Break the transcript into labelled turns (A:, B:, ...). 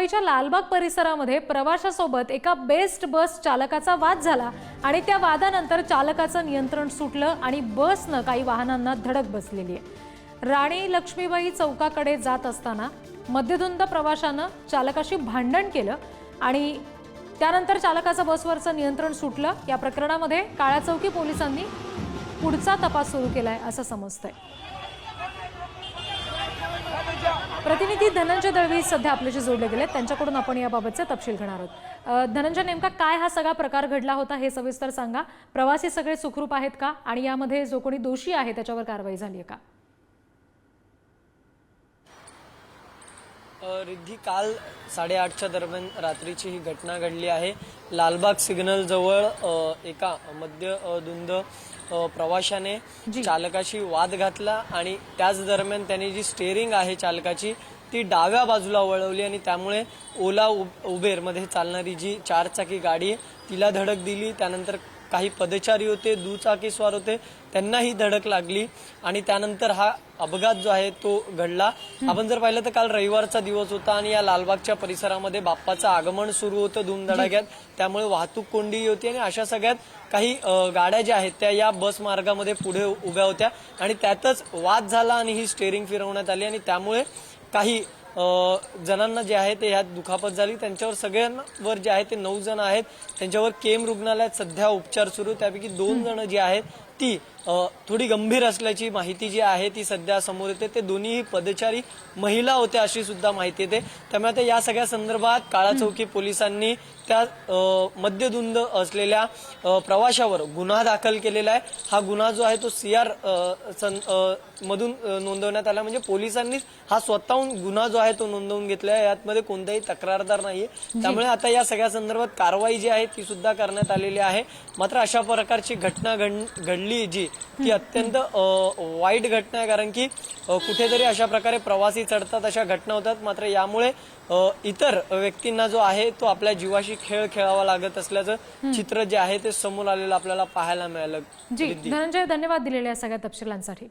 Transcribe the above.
A: मुंबईच्या लालबाग परिसरामध्ये प्रवाशासोबत एका बेस्ट बस चालकाचा वाद झाला आणि त्या वादानंतर चालकाचं नियंत्रण सुटलं आणि बसनं काही वाहनांना धडक बसलेली आहे. राणी लक्ष्मीबाई चौकाकडे जात असताना मध्यधुंद प्रवाशानं चालकाशी भांडण केलं आणि त्यानंतर चालकाचं बसवरचं नियंत्रण सुटलं. या प्रकरणामध्ये काळ्या चौकी पोलिसांनी पुढचा तपास सुरू केलाय असं समजतंय. प्रतिनिधी धनंजय दळवी सध्या आपल्याशी जोडले गेले त्यांच्याकडून आपण याबाबतचे तपशील घेणार आहोत. धनंजय नेमका काय हा सगळा प्रकार घडला होता हे सविस्तर सांगा. प्रवासी सगळे सुखरूप आहेत का? आणि यामध्ये जो कोणी दोषी आहे त्याच्यावर कारवाई झाली आहे का?
B: रिद्धी काल साडेआठच्या दरम्यान रात्रीची ही घटना घडली आहे. लालबाग सिग्नल जवळ एका मध्य अ, धुंद अ, प्रवाशाने चालकाशी वाद घातला आणि त्याच दरम्यान त्याने जी स्टेअरिंग आहे चालकाची ती डाव्या बाजूला वळवली आणि त्यामुळे ओला उब- उबेरमध्ये चालणारी जी चारचाकी गाडी तिला धडक दिली. त्यानंतर काही पदचारी होते दुचाकीस्वार होते त्यांनाही धडक लागली. आणि त्यानंतर हा अपघात जो आहे तो घडला. आपण जर पाहिलं तर काल रविवारचा दिवस होता आणि या लालबागच्या परिसरामध्ये बाप्पाचं आगमन सुरू होतं धुमधडाक्यात. त्यामुळे वाहतूक कोंडी होती आणि अशा सगळ्यात काही गाड्या ज्या आहेत त्या या बस मार्गामध्ये पुढे उभ्या होत्या. आणि त्यातच वाद झाला आणि ही स्टेअरिंग फिरवण्यात आली. आणि त्यामुळे काही जणांना जे आहे ते ह्यात दुखापत झाली. त्यांच्यावर सगळ्यांवर जे आहे ते नऊ जण आहेत. त्यांच्यावर केम रुग्णालयात सध्या उपचार सुरू. त्यापैकी दोन जण जी आहेत ती थोडी गंभीर असल्याची माहिती जी आहे ती सध्या समोर येते. ते दोन्ही पदचारी महिला होत्या अशी सुद्धा माहिती येते. त्यामुळे आता या सगळ्या संदर्भात काळा चौकी पोलिसांनी त्या मद्यधुंद असलेल्या प्रवाशावर गुन्हा दाखल केलेला आहे. हा गुन्हा जो आहे तो सीआर मधून अ, नोंदवण्यात आला. म्हणजे पोलिसांनीच हा स्वतःहून गुन्हा जो आहे तो नोंदवून घेतला आहे. यातमध्ये कोणताही तक्रारदार नाहीये. त्यामुळे आता या सगळ्या संदर्भात कारवाई जी आहे ती सुद्धा करण्यात आलेली आहे. मात्र अशा प्रकारची घटना घड- घडली जी ती अत्यंत वाईट घटना आहे. कारण की कुठेतरी अशा प्रकारे प्रवासी चढतात अशा घटना होतात. मात्र यामुळे इतर व्यक्तींना जो आहे तो आपल्या जीवाशी खेळ खेळावा लागत असल्याचं चित्र जे आहे ते समोर आलेलं आपल्याला पाहायला मिळालं.
A: जी धनंजय धन्यवाद दिलेल्या सगळ्या तपशिलांसाठी.